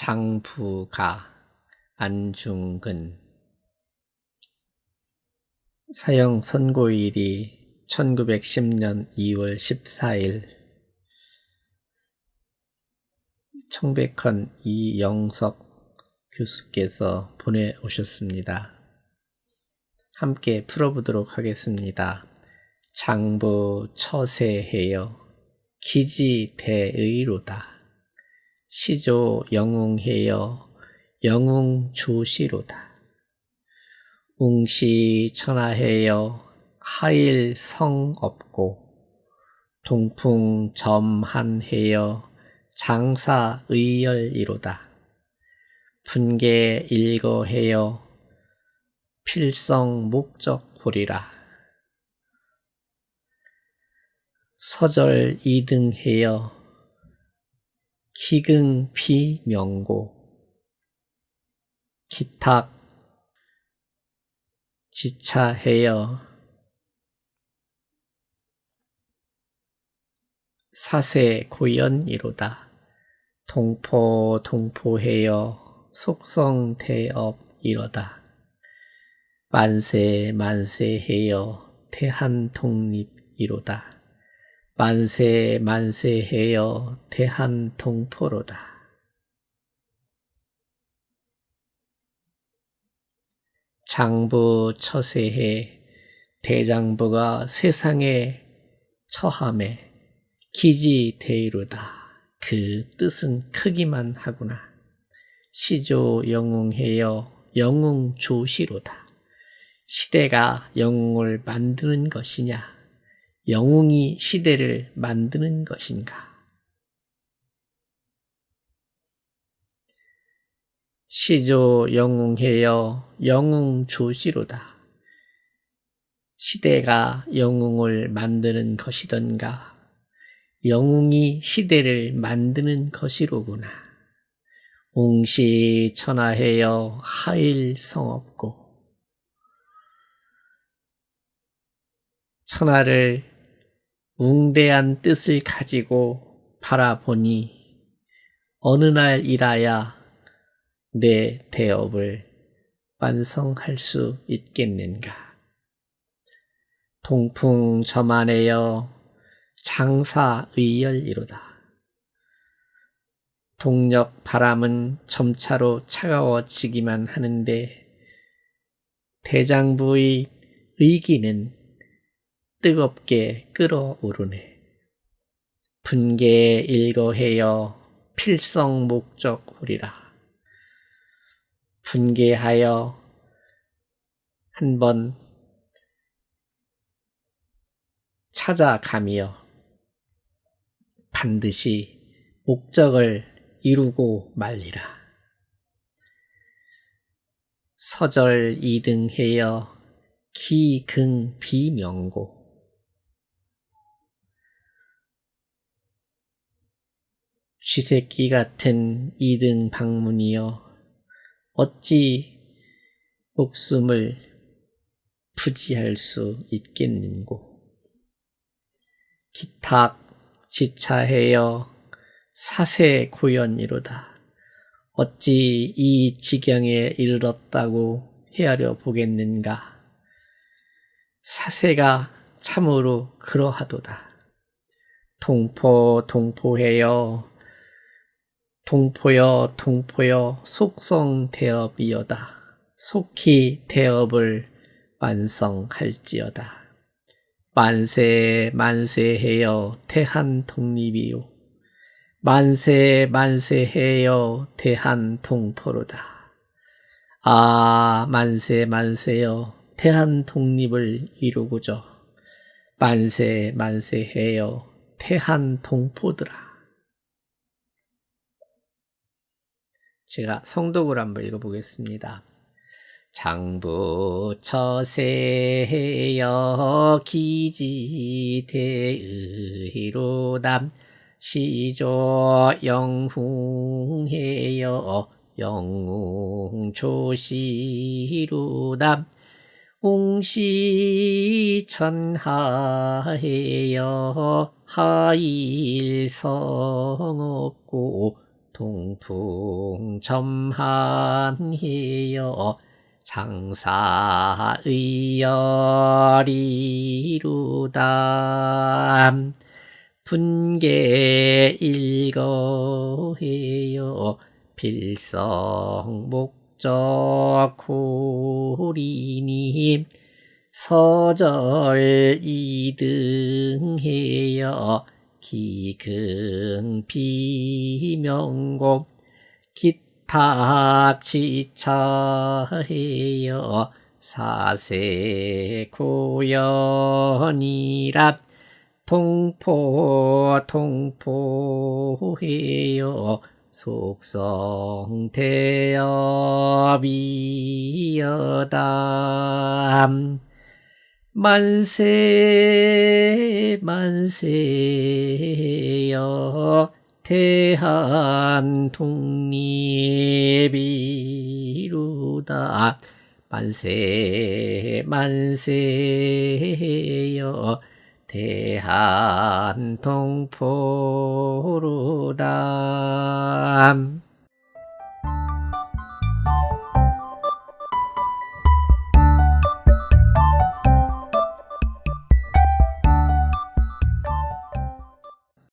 장부가 안중근 사형 선고일이 1910년 2월 14일 청백헌 이영석 교수께서 보내오셨습니다. 함께 풀어보도록 하겠습니다. 장부 처세해요. 기지대의로다. 시조 영웅해요. 영웅조시로다. 웅시 천하해요. 하일 성 없고 동풍 점한해요. 장사 의열이로다. 분계 일거해요. 필성 목적 홀이라. 서절 이등해요. 기긍 비명고. 기탁 지차해요. 사세 고연이로다. 동포 동포해요. 속성 대업 이로다. 만세 만세해요. 대한 독립이로다. 만세 만세해요. 대한 동포로다. 장부 처세해 대장부가 세상에 처함에 기지 대이로다. 그 뜻은 크기만 하구나. 시조 영웅해여 영웅 조시로다. 시대가 영웅을 만드는 것이냐? 영웅이 시대를 만드는 것인가? 시조 영웅해여 영웅 조시로다. 시대가 영웅을 만드는 것이던가, 영웅이 시대를 만드는 것이로구나. 웅시 천하해여 하일 성없고, 천하를 웅대한 뜻을 가지고 바라보니, 어느 날 일하야 내 대업을 완성할 수 있겠는가? 동풍 저만해여 장사의열이로다. 동력 바람은 점차로 차가워지기만 하는데 대장부의 의기는 뜨겁게 끓어오르네. 분계 일거해여 필성 목적홀이라. 분개하여 한번 찾아가며 반드시 목적을 이루고 말리라. 서절 이등해여 기긍 비명고 쥐새끼 같은 이등 방문이여 어찌 목숨을 부지할 수 있겠는고. 기탁 지차해여 사세 고연이로다. 어찌 이 지경에 이르렀다고 헤아려 보겠는가. 사세가 참으로 그러하도다. 동포 동포해여 동포여 동포여 속성 대업이여다. 속히 대업을 완성할지어다. 만세 만세해여 대한 독립이요. 만세 만세해여 대한 동포로다. 아 만세 만세여 대한 독립을 이루고저 만세 만세해여 대한 동포들아. 제가 성독을 한번 읽어보겠습니다. 장부 처세여 기지대의로담 시조 영웅해여 영웅조시로담 웅시천하해여 하일성없고 동풍첨한해여 장사의열이루다. 분계 일거해여 필성 목적 고리니 서절 이등해여 기근 비명곡 기탁 지차해여 사세 고연이랍 통포 통포해여 속성 대업이여담 만세 만세여 대한 독립이루다. 만세 만세여 대한 동포루다